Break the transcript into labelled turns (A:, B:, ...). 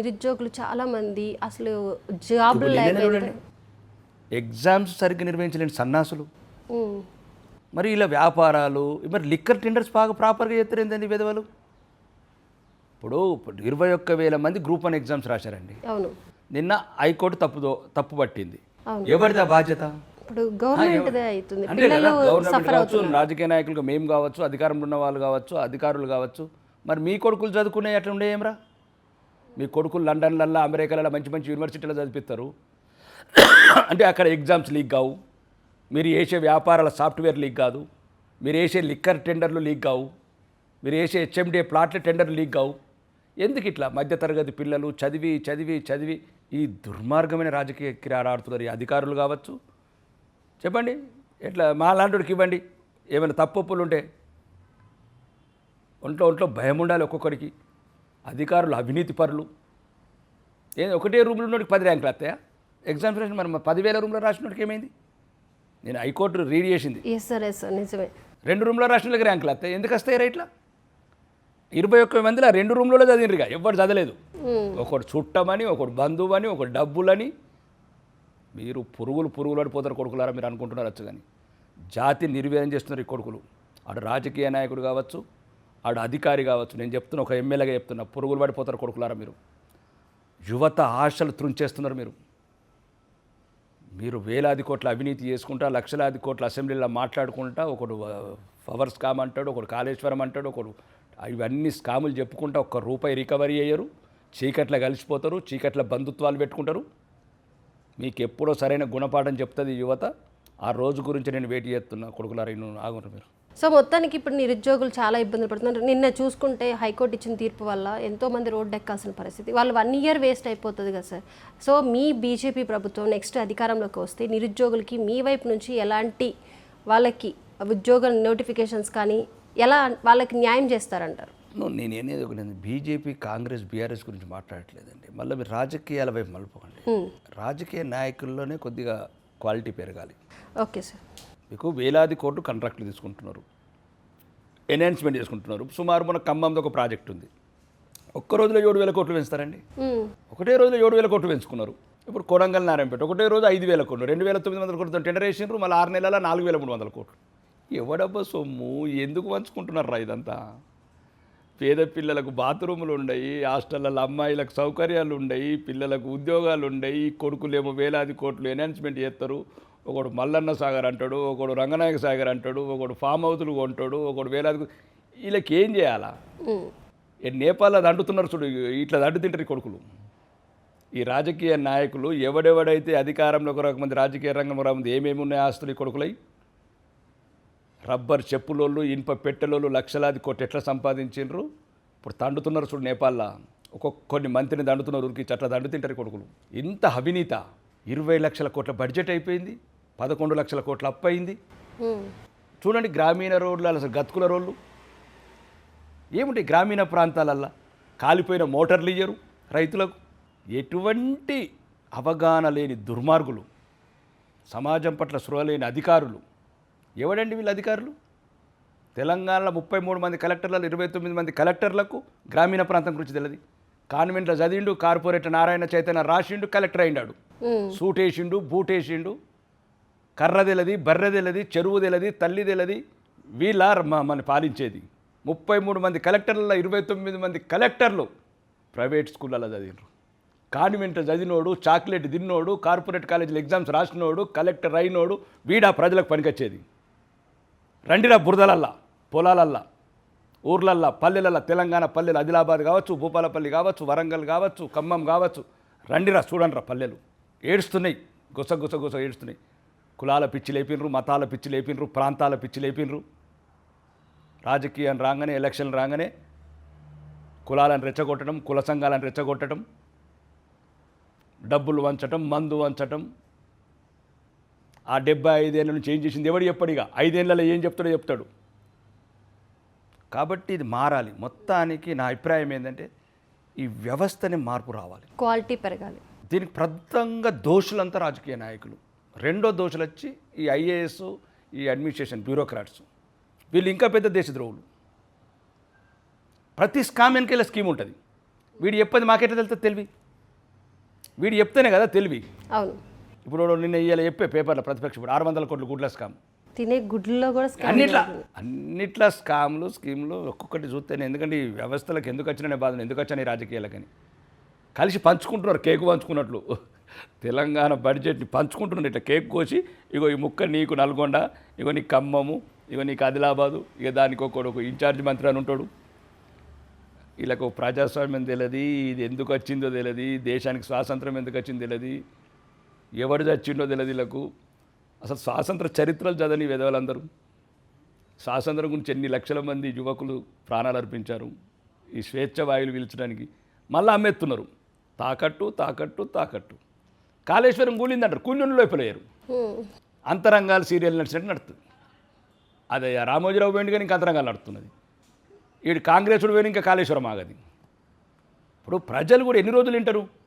A: నిరుద్యోగులు చాలా మంది అసలు జాబ్లు
B: చూడండి. ఎగ్జామ్స్ సరిగ్గా నిర్వహించలేని సన్నాసులు. మరి ఇలా వ్యాపారాలు మరి లిక్కర్ టెండర్స్ బాగా ప్రాపర్గా చేస్తారు ఏంటండి విధవలు? ఇప్పుడు ఇరవై ఒక్క వేల మంది గ్రూప్ వన్ ఎగ్జామ్స్ రాశారండి.
A: అవును.
B: నిన్న హైకోర్టు తప్పుదో తప్పు పట్టింది. ఎవరిదా బాధ్యత?
A: ఇప్పుడు అవుతుంది.
B: కావచ్చు రాజకీయ నాయకులుగా మేము కావచ్చు అధికారంలో ఉన్న వాళ్ళు కావచ్చు అధికారులు కావచ్చు మరి మీ కొడుకులు చదువుకునే అట్లా ఉండే ఏమరా మీ కొడుకులు లండన్లల్లో అమెరికాలలో మంచి మంచి యూనివర్సిటీలో చదివిస్తారు అంటే అక్కడ ఎగ్జామ్స్ లీక్ కావు. మీరు వేసే వ్యాపారాల సాఫ్ట్వేర్ లీక్ కాదు. మీరు వేసే లిక్కర్ టెండర్లు లీక్ కావు. మీరు వేసే హెచ్ఎండిఏ ప్లాట్ల టెండర్లు లీక్ కావు. ఎందుకు ఇట్లా మధ్యతరగతి పిల్లలు చదివి చదివి చదివి ఈ దుర్మార్గమైన రాజకీయ క్రీడ ఆడుతున్నారు? ఈ అధికారులు కావచ్చు. చెప్పండి. ఎట్లా మా లాంటికి ఇవ్వండి. ఏమైనా తప్పులు ఉంటే. ఒంట్లో ఒంట్లో భయం ఉండాలి ఒక్కొక్కరికి అధికారులు అవినీతి పరులు. ఏ ఒకటే రూమ్లో ఉన్నోడికి పది ర్యాంకులు వస్తాయా? ఎగ్జామ్స్ రాసిన మరి పదివేల రూమ్లో రాసినోడికి ఏమైంది? నేను హైకోర్టు రీడ్ చేసింది.
A: ఎస్ సార్ ఎస్ సార్ నిజమే.
B: రెండు రూమ్లో రాసిన ర్యాంకులు వస్తాయి? ఎందుకు వస్తాయి రైట్లా? ఇరవై ఒక్క మందిలో రెండు రూమ్లలో చదివినరుగా ఎవ్వరు చదవలేదు.
A: ఉమ్,
B: ఒకడు చుట్టమని ఒకడు బంధువు అని ఒకడు డబ్బులని. మీరు పురుగులు పురుగులు పడిపోతారు కొడుకులారా మీరు అనుకుంటున్నారు వచ్చు కానీ జాతి నిర్వీర్యం చేస్తున్నారు ఈ కొడుకులు. ఆడు రాజకీయ నాయకుడు కావచ్చు ఆడు అధికారి కావచ్చు. నేను చెప్తున్నా ఒక ఎమ్మెల్యేగా చెప్తున్నా పురుగులు పడిపోతారు కొడుకులారా మీరు. యువత ఆశలు తృంచేస్తున్నారు మీరు. మీరు వేలాది కోట్ల అవినీతి చేసుకుంటా లక్షలాది కోట్ల అసెంబ్లీలో మాట్లాడుకుంటా ఒకడు పవర్ స్కామ్ అంటాడు ఒకడు కాళేశ్వరం అంటాడు ఒకడు ఇవన్నీ స్కాములు చెప్పుకుంటా ఒక్క రూపాయి రికవరీ అయ్యరు చీకట్ల కలిసిపోతారు చీకట్ల బంధుత్వాలు పెట్టుకుంటారు. మీకు ఎప్పుడో సరైన గుణపాఠం చెప్తుంది యువత. ఆ రోజు గురించి నేను వెయిట్ చేస్తున్నా కొడుకులారా నువ్వు ఆగుంటారు మీరు.
A: సో మొత్తానికి ఇప్పుడు నిరుద్యోగులు చాలా ఇబ్బందులు పడుతున్నారు. నిన్న చూసుకుంటే హైకోర్టు ఇచ్చిన తీర్పు వల్ల ఎంతో మంది రోడ్డు ఎక్కాల్సిన పరిస్థితి. వాళ్ళు వన్ ఇయర్ వేస్ట్ అయిపోతుంది కదా సార్. సో మీ బీజేపీ ప్రభుత్వం నెక్స్ట్ అధికారంలోకి వస్తే నిరుద్యోగులకి మీ వైపు నుంచి ఎలాంటి వాళ్ళకి ఉద్యోగ నోటిఫికేషన్స్ కానీ ఎలా వాళ్ళకి న్యాయం చేస్తారంటారు?
B: నేను అనేది ఒక నేను బీజేపీ కాంగ్రెస్ బీఆర్ఎస్ గురించి మాట్లాడట్లేదండి. మళ్ళీ మీరు రాజకీయాల వైపు మలుపుకోండి. రాజకీయ నాయకుల్లోనే కొద్దిగా క్వాలిటీ పెరగాలి.
A: Okay sir.
B: మీకు వేలాది కోట్లు కాంట్రాక్ట్లు తీసుకుంటున్నారు. ఎన్హాన్స్మెంట్ చేసుకుంటున్నారు. సుమారు మన ఖమ్మంలో ఒక ప్రాజెక్ట్ ఉంది. ఒక్క రోజులో ఏడు వేల కోట్లు పెంచుతారండి. ఒకటే రోజులో ఏడు వేల కోట్లు పెంచుకున్నారు. ఇప్పుడు కొడంగల్ నారాయణపేట ఒకటే రోజు ఐదు వేల కోట్లు రెండు వేల తొమ్మిది వందల కోట్లు టెండర్ వేసినారు మళ్ళీ ఆరు నెలల నాలుగు వేల మూడు వందల కోట్లు. ఎవడబ్బా సొమ్ము? ఎందుకు పంచుకుంటున్నారా ఇదంతా? పేద పిల్లలకు బాత్రూములు ఉండయి హాస్టళ్ళలో అమ్మాయిలకు సౌకర్యాలు ఉండయి పిల్లలకు ఉద్యోగాలు ఉండయి కొడుకులేమో వేలాది కోట్లు ఎన్హాన్స్మెంట్ చేస్తారు. ఒకడు మల్లన్న సాగర్ అంటాడు ఒకడు రంగనాయక సాగర్ అంటాడు ఒకడు ఫామ్ హౌస్లు కొంటాడు ఒకడు వేలాది వీళ్ళకి ఏం చేయాలా? నేపాల్లో దండుతున్నారు చూడు ఇట్లా దండు తింటారు కొడుకులు. ఈ రాజకీయ నాయకులు ఎవడెవడైతే అధికారంలో ఒక రకమంది రాజకీయ రంగం రాముంది ఏమేమి ఉన్నాయి ఆస్తులు ఈ కొడుకులై? రబ్బర్ చెప్పులోళ్ళు ఇనుప పెట్టెలోళ్ళు లక్షలాది కోట్లు ఎట్లా సంపాదించిండ్రు? ఇప్పుడు తండుతున్నారు చూడు నేపాల్లో. ఒక్కొక్క కొన్ని మంత్రిని దండుతున్నారు ఉరికి అట్లా దండు తింటారు ఈ కొడుకులు. ఇంత అవినీత. ఇరవై లక్షల కోట్ల బడ్జెట్ అయిపోయింది. పదకొండు లక్షల కోట్ల అప్పు అయింది. చూడండి గ్రామీణ రోడ్లు అసలు గతుకుల రోడ్లు. ఏముంటాయి గ్రామీణ ప్రాంతాలల్లో? కాలిపోయిన మోటార్లు ఇయ్యరు రైతులకు. ఎటువంటి అవగాహన లేని దుర్మార్గులు. సమాజం పట్ల స్పృహ లేని అధికారులు. ఎవడండి వీళ్ళ అధికారులు? తెలంగాణలో ముప్పై మూడు మంది కలెక్టర్లలో ఇరవై తొమ్మిది మంది కలెక్టర్లకు గ్రామీణ ప్రాంతం గురించి తెలియదు. కాన్వెంట్లో చదివిండు కార్పొరేటర్ నారాయణ చైతన్య రాసిండు కలెక్టర్ అయినాడు. సూట్ వేసిండు బూట్ వేసిండు కర్ర తెలది బర్రె తెలది చెరువు తెలది తల్లి తెలది వీళ్ళ మన పాలించేది. ముప్పై మూడు మంది కలెక్టర్ల ఇరవై తొమ్మిది మంది కలెక్టర్లు ప్రైవేట్ స్కూళ్ళలో చదివినారు కాన్వెంట్ చదివినోడు చాక్లెట్ తిన్నోడు కార్పొరేట్ కాలేజీలో ఎగ్జామ్స్ రాసినోడు కలెక్టర్ అయినోడు వీడా ప్రజలకు పనికొచ్చేది. రండిరా బురదలల్లా పొలాలల్లా ఊర్లల్లా పల్లెలల్లా తెలంగాణ పల్లెలు ఆదిలాబాద్ కావచ్చు భూపాలపల్లి కావచ్చు వరంగల్ కావచ్చు ఖమ్మం కావచ్చు. రండిరా చూడండిరా పల్లెలు. ఏడుస్తున్నాయి. గుస గుస గుస ఏడుస్తున్నాయి. కులాల పిచ్చి లేపినరు మతాల పిచ్చి లేపినరు ప్రాంతాల పిచ్చి లేపినరు. రాజకీయం రాగానే ఎలక్షన్ రాగానే కులాలను రెచ్చగొట్టడం కుల సంఘాలను రెచ్చగొట్టడం డబ్బులు వంచటం మందు వంచటం ఆ డెబ్బై ఐదేళ్ళ నుంచి ఏం చేసింది ఎవడు చెప్పడిగా ఐదేళ్ళలో ఏం చెప్తాడో చెప్తాడు. కాబట్టి ఇది మారాలి. మొత్తానికి నా అభిప్రాయం ఏంటంటే ఈ వ్యవస్థని మార్పు రావాలి.
A: క్వాలిటీ పెరగాలి.
B: దీనికి ప్రధానంగా దోషులంతా రాజకీయ నాయకులు. రెండో దోషులు వచ్చి ఈ ఐఏఎస్ ఈ అడ్మినిస్ట్రేషన్ బ్యూరోక్రాట్స్. వీళ్ళు ఇంకా పెద్ద దేశద్రోహులు ప్రతి స్కామ్ వెనకాల స్కీమ్ ఉంటుంది. వీడు చెప్పేది మాకెట్లా తెలుస్తుంది తెలివి? వీడు చెప్తేనే కదా తెలివి.
A: అవును.
B: ఇప్పుడు నిన్న ఇవాళ చెప్పే పేపర్లో ప్రతిపక్షం ఇప్పుడు ఆరు వందల కోట్ల గుడ్ల స్కామ్.
A: తినే గుడ్లలో కూడా
B: అన్నిట్లా. అన్నిట్లా స్కామ్లు స్కీమ్లు ఒక్కొక్కటి చూస్తేనే ఎందుకంటే ఈ వ్యవస్థలకు ఎందుకు వచ్చిన బాధ ఎందుకు వచ్చాను ఈ రాజకీయాలకని. కలిసి పంచుకుంటున్నారు కేకు పంచుకున్నట్లు. తెలంగాణ బడ్జెట్ని పంచుకుంటున్నారు ఇట్లా కేక్ కోసి ఇగో ఈ ముక్క నీకు నల్గొండ ఇగో నీకు ఖమ్మము ఇగో నీకు ఆదిలాబాదు ఇక దానికి ఒకడు ఒక ఇన్ఛార్జ్ మంత్రి అని ఉంటాడు. వీళ్ళకు ప్రజాస్వామ్యం తెలియదు ఇది ఎందుకు వచ్చిందో తెలియదు దేశానికి స్వాతంత్రం ఎందుకు వచ్చిందో తెలియదు ఎవడు చచ్చిండో వీళ్ళకు. అసలు స్వాతంత్ర చరిత్రలు చదని విధవలందరూ. స్వాతంత్రం గురించి ఎన్ని లక్షల మంది యువకులు ప్రాణాలు అర్పించారు. ఈ స్వేచ్ఛ వాయువులు పీల్చడానికి మళ్ళీ అమ్మేస్తున్నారు తాకట్టు తాకట్టు తాకట్టు. కాళేశ్వరం కూలిందంటారు. కూలిన లోపలేరు
A: హ్మ్.
B: అంతరంగాలు సీరియల్ నడిచినట్టు నడుస్తుంది. అదే రామోజీరావు పోయింది కానీ ఇంకా అంతరంగాలు నడుస్తున్నది. వీడు కాంగ్రెస్ పోయిన ఇంకా కాళేశ్వరం ఆగది. ఇప్పుడు ప్రజలు కూడా ఎన్ని రోజులు వింటారు?